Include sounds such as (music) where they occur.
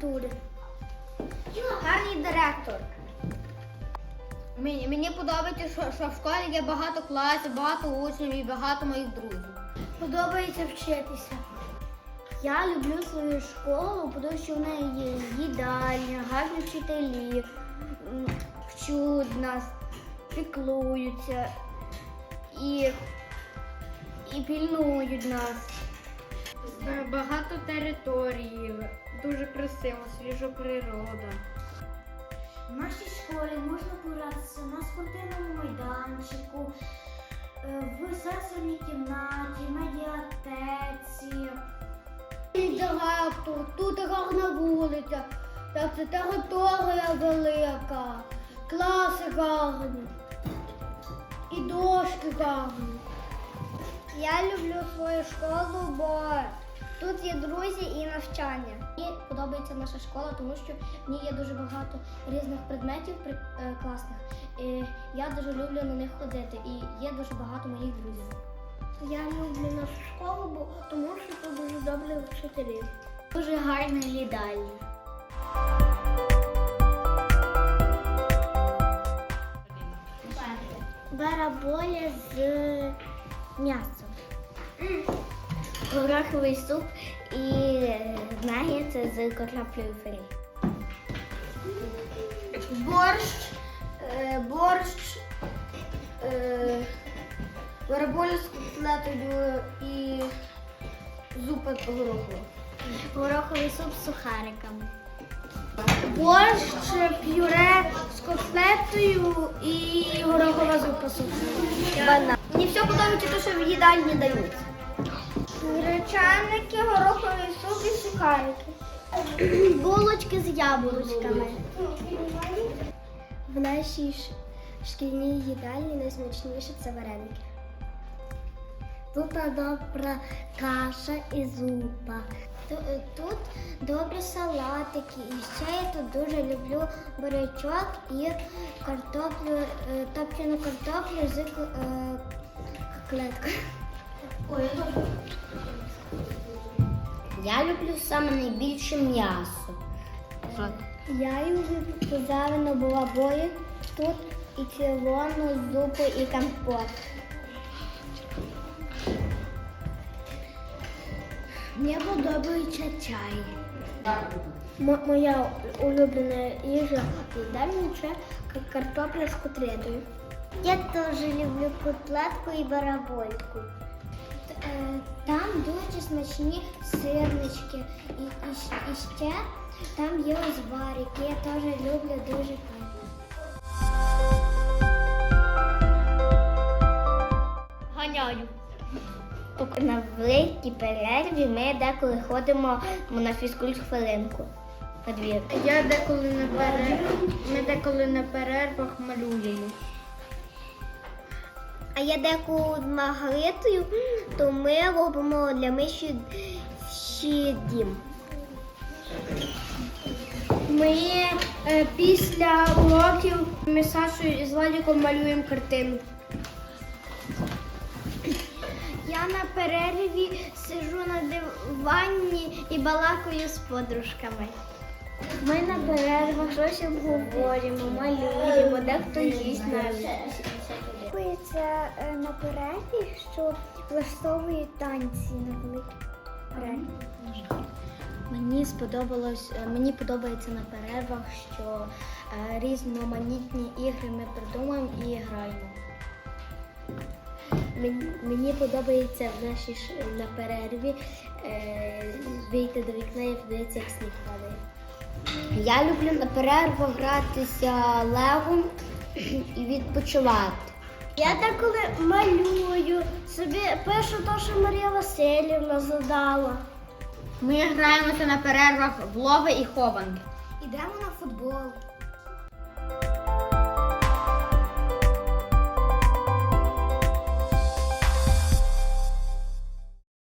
культури. Гарний директор. Мені, мені подобається, що, що в школі є багато класів, багато учнів і багато моїх друзів. Подобається вчитися. Я люблю свою школу, тому що в неї є їдальня, гарні вчителі, вчуть нас, піклуються і, і пільнують нас. Багато територій, дуже красиво, свіжа природа. В нашій школі можна погратися на спортивному майданчику, е, в сенсорній кімнаті, медіатеці. Директор, тут гарна вулиця, так це територія велика, класи гарні, і дошки гарні. Я люблю свою школу, бо тут є друзі і навчання. Мені подобається наша школа, тому що в ній є дуже багато різних предметів е, класних. І я дуже люблю на них ходити, і є дуже багато моїх друзів. Я люблю нашу школу, бо тому що тут дуже добрі вчителі. Дуже гарна їдальня. Бараболя з м'ясом. Гороховий суп і нагетси з картоплею фрі. Борщ, е, борщ, е, з котлетою і зупа горохова. Гороховий суп з сухариками. Борщ, пюре з котлетою і горохова зупа з Банан. Мені все подобається, те, що в їдальні дають. Гречаники, гороховий суп і сухарики. (clears throat) Булочки з яблучками. В нашій шкільній їдальні найсмачніше це вареники. Тут добра каша і зупа. Тут добрі салатики. І ще я тут дуже люблю бурячок і картоплю, е, топлену картоплю з е, котлеткою. Ой, Я люблю саме найбільше м'ясо. Я люблю позавину балабої тут і червону зупу і компот. Мені подобається чай. моя улюблена їжа їдальня це картопля з котлетою. Я теж люблю котлетку і барабольку. Е, Там дуже смачні сирнички і, і, і ще там є узвар, який я теж люблю дуже певно. Ганяю. На великій перерві ми деколи ходимо на фізкульт хвилинку. На двір. Я деколи на перерв... Ми деколи на перервах малюємо. А я з Маргаритою, то ми робимо для миші ще дім. Ми е, після уроків ми з Сашою і з Валіком малюємо картину. Я на перерві сижу на дивані і балакаю з подружками. Ми на перервах щось обговорюємо, малюємо, дехто їсть навіть. Це е, на перерві, що влаштовують танці на великій перерві. Мені сподобалось, е, мені подобається на перервах, що е, різноманітні ігри ми придумаємо і граємо. Мені, мені подобається в нашій на перерві е, вийти до вікна і подивитися, як сніг падає. Я люблю на перервах гратися левом і відпочивати. Я деколи малюю, собі пишу те, що Марія Васильівна задала. Ми граємося на перервах в лови і хованки. Ідемо на футбол.